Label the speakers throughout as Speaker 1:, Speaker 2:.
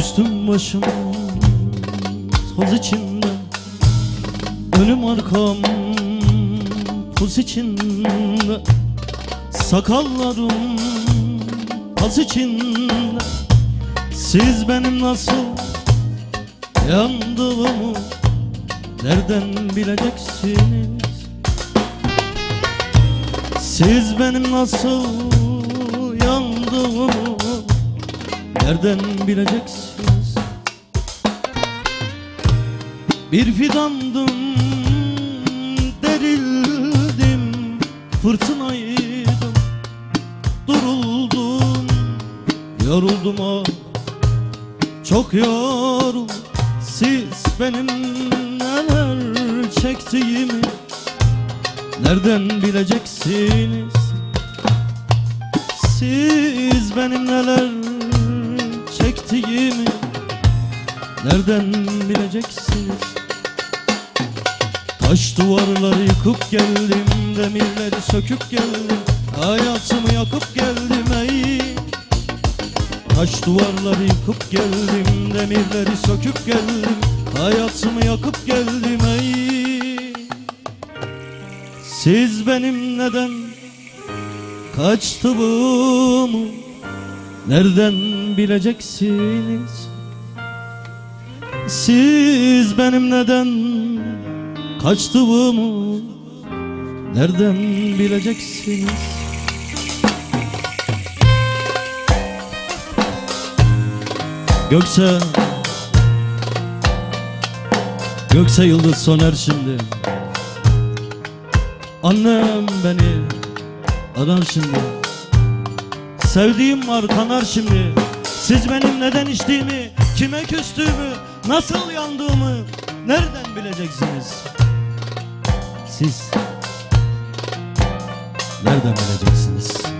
Speaker 1: Üstüm başım toz içinde Önüm arkam pus içinde. Sakallarım paz içinde Siz benim nasıl yandığımı Nereden bileceksiniz? Siz benim nasıl Nereden bileceksiniz? Bir fidandım Derildim Fırtınaydım Duruldum Yoruldum ah Çok yoruldum Siz benim neler çektiğimi Nereden bileceksiniz? Siz benim neler çektiğimi Nereden bileceksiniz? Taş duvarları yıkıp geldim Demirleri söküp geldim Hayatımı yakıp geldim ey. Taş duvarları yıkıp geldim Demirleri söküp geldim Hayatımı yakıp geldim ey. Siz benim neden kaçtığımı Nereden bileceksiniz. Siz benim neden kaçtığımı Nereden bileceksiniz? Gökse Gökse yıldız soner şimdi. Annem beni arar şimdi. Sevdiğim var kanar şimdi Siz benim neden içtiğimi Kime küstüğümü Nasıl yandığımı Nereden bileceksiniz? Siz Nereden bileceksiniz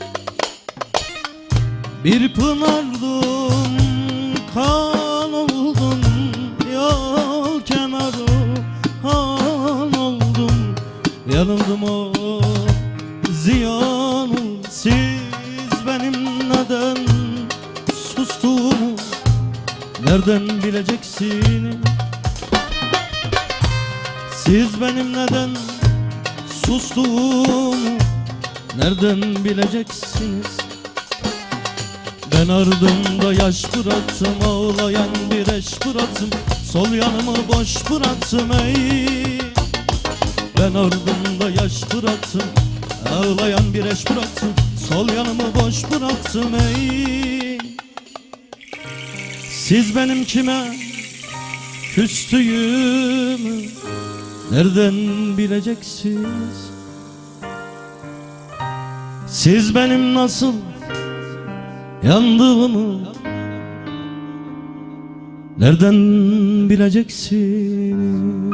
Speaker 1: bir pınardım kan oldum Yol kenarı han oldum Yanıldım o ziyan Siz benim neden sustuğumu Nereden bileceksiniz Siz benim neden sustuğumu Nereden bileceksiniz ben ardımda yaş bıraktım Ağlayan bir eş bıraktım Sol yanımı boş bıraktım ey. Ben ardımda yaş bıraktım Ağlayan bir eş bıraktım Sol yanımı boş bıraktım ey. Siz benim kime küstüğümü Nereden bileceksiniz? Siz benim nasıl Yandığımı Nereden bileceksin